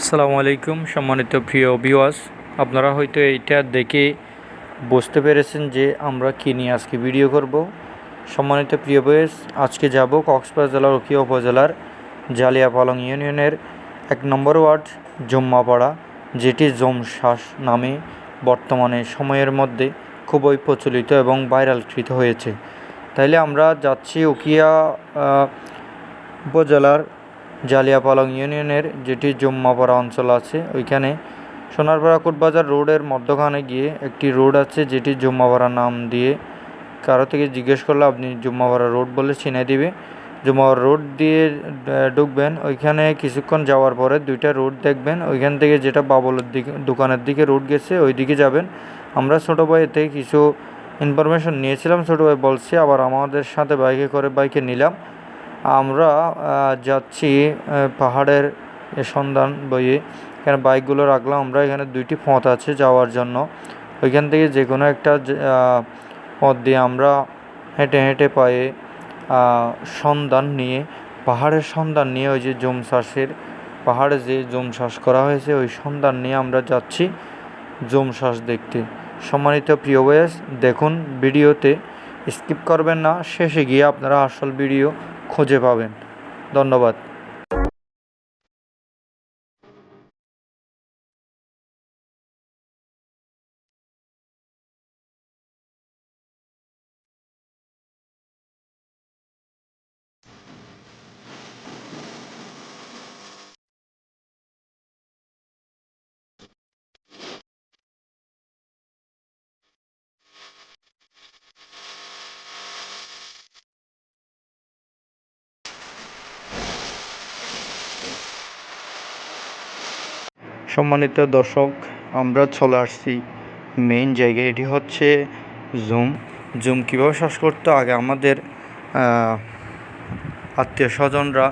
আসসালামু আলাইকুম, সম্মানিত প্রিয় ভিউয়ার্স আপনারা হয়তো এইটা দেখে বুঝতে পেরেছেন যে আমরা কী নিয়ে আজকে ভিডিও করব। সম্মানিত প্রিয় ভিউয়ার্স আজকে যাব কক্সবাজার জেলার উকিয়া উপজেলার জালিয়াপালং ইউনিয়নের এক নম্বর ওয়ার্ড, জম্মাপাড়া, যেটি জমশ্বাস নামে বর্তমানে সময়ের মধ্যে খুবই প্রচলিত এবং ভাইরালকৃত হয়েছে। তাইলে আমরা যাচ্ছি উকিয়া উপজেলার জালিয়াপালং ইউনিয়নের যেটি জম্মাপাড়া অঞ্চল আছে, ওইখানে সোনারপাড়া কোটবাজার রোডের মধ্যখানে গিয়ে একটি রোড আছে যেটি জম্মাপাড়া নাম দিয়ে কারও থেকে জিজ্ঞেস করলে আপনি জম্মাপাড়া রোড বলে চিনে দিবে। জম্মাপাড়া রোড দিয়ে ঢুকবেন, ওইখানে কিছুক্ষণ যাওয়ার পরে দুইটা রোড দেখবেন, ওইখান থেকে যেটা বাবলের দিকে, দোকানের দিকে রোড গেছে ওই দিকে যাবেন। আমরা ছোটো থেকে কিছু ইনফরমেশন নিয়েছিলাম, ছোটো ভাই বলছে, আবার আমাদের সাথে বাইকে করে বাইকে নিলাম। আমরা যাচ্ছি পাহাড়ের সন্ধান বইয়ে। এখানে বাইকগুলো রাখলাম। আমরা এখানে দুইটি পথ আছে যাওয়ার জন্য। ওইখান থেকে যে কোনো একটা পথ দিয়ে আমরা হেঁটে হেঁটে পায়ে সন্ধান নিয়ে, পাহাড়ের সন্ধান নিয়ে ওই যে জুম শ্বাসের পাহাড়ে যে জুম শ্বাস করা হয়েছে, ওই সন্ধান নিয়ে আমরা যাচ্ছি জুম শ্বাস দেখতে। সম্মানিত প্রিয় বয়স, দেখুন ভিডিওতে। স্কিপ করবেন না। শেষে গিয়ে আপনারা আসল ভিডিও খুঁজে পাবেন। ধন্যবাদ। সম্মানিত দর্শক, আমরা চলে আসছি মেইন জায়গায়। এটি হচ্ছে জুম জুম কীভাবে শ্বাস করতো আগে আমাদের আত্মীয় স্বজনরা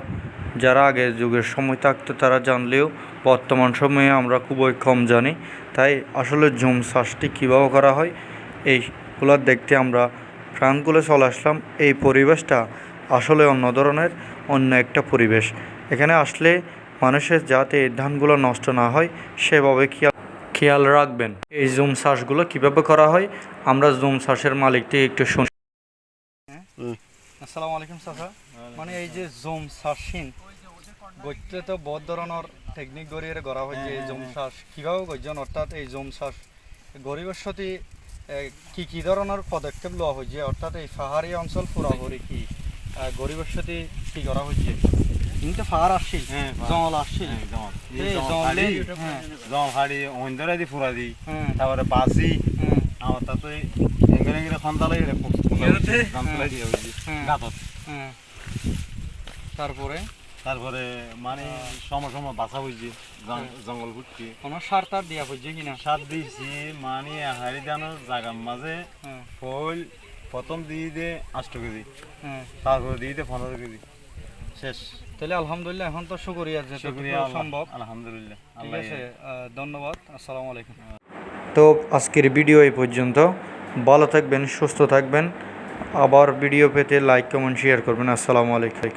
যারা আগের যুগের সময় থাকতো, তারা জানলেও বর্তমান সময়ে আমরা খুবই কম জানি। তাই আসলে জুম শ্বাসটি কীভাবে করা হয়, এইগুলো দেখতে আমরা প্রাণগুলো চলে আসলাম। এই পরিবেশটা আসলে অন্য ধরনের, অন্য একটা পরিবেশ। এখানে আসলে মানুষের যাতে এই ধানগুলো নষ্ট না হয় সেভাবে খেয়াল খেয়াল রাখবেন। এই জুম শ্বাসগুলো কীভাবে করা হয় আমরা জুম শ্বাসের মালিকটি একটু শুনি। আসসালামু আলাইকুম চাচা। মানে এই যে জুম শ্বাসহীন গত্যে তো বহুত ধরনের টেকনিক গড়িয়ে গড়া হয় যে জুম শ্বাস কীভাবে গর্জন অর্থাৎ এই জুম শ্বাস গরিবের সাথে কি কি ধরনের পদক্ষেপ লওয়া হয়েছে? অর্থাৎ এই পাহাড়ি অঞ্চল পুরাপুরি কি গরিবের সাথে কি করা হয়েছে? কিন্তু পাহাড় আসছি পাহাড়। জঙ্গল আসছি জমা। এই জমা জঙ্গলে ফাড়ি, হ্যাঁ জমা ফাড়ি, অইন্দরা দি ফুরা দি, তারপরে বাসি, আমার তাতে এঙ্গেরে এঙ্গেরে খন্দালাই দিয়া তারপরে তারপরে মানে সময় সময় বাসা হইছে জং- জঙ্গল ফুটছে কোনো সার তার দিয়া হয়েছে কিনা সাত দিয়েছি মানে হাড়ি দানোর জায়গার মাঝে ফল প্রথম দিয়ে দে আষ্ট কেজি তারপরে দিয়ে দে পনেরো কেজি শেষ তাহলে আলহামদুলিল্লাহ এখন তো শুকরিয়া যে শুক্রিয়া সম্ভব। আলহামদুলিল্লাহ। ঠিক আছে ধন্যবাদ আসসালামু আলাইকুম। তো আজকের ভিডিও এই পর্যন্ত। ভালো থাকবেন সুস্থ থাকবেন। আবার ভিডিও পেতে লাইক কমেন্ট শেয়ার করবেন। আসসালামু আলাইকুম।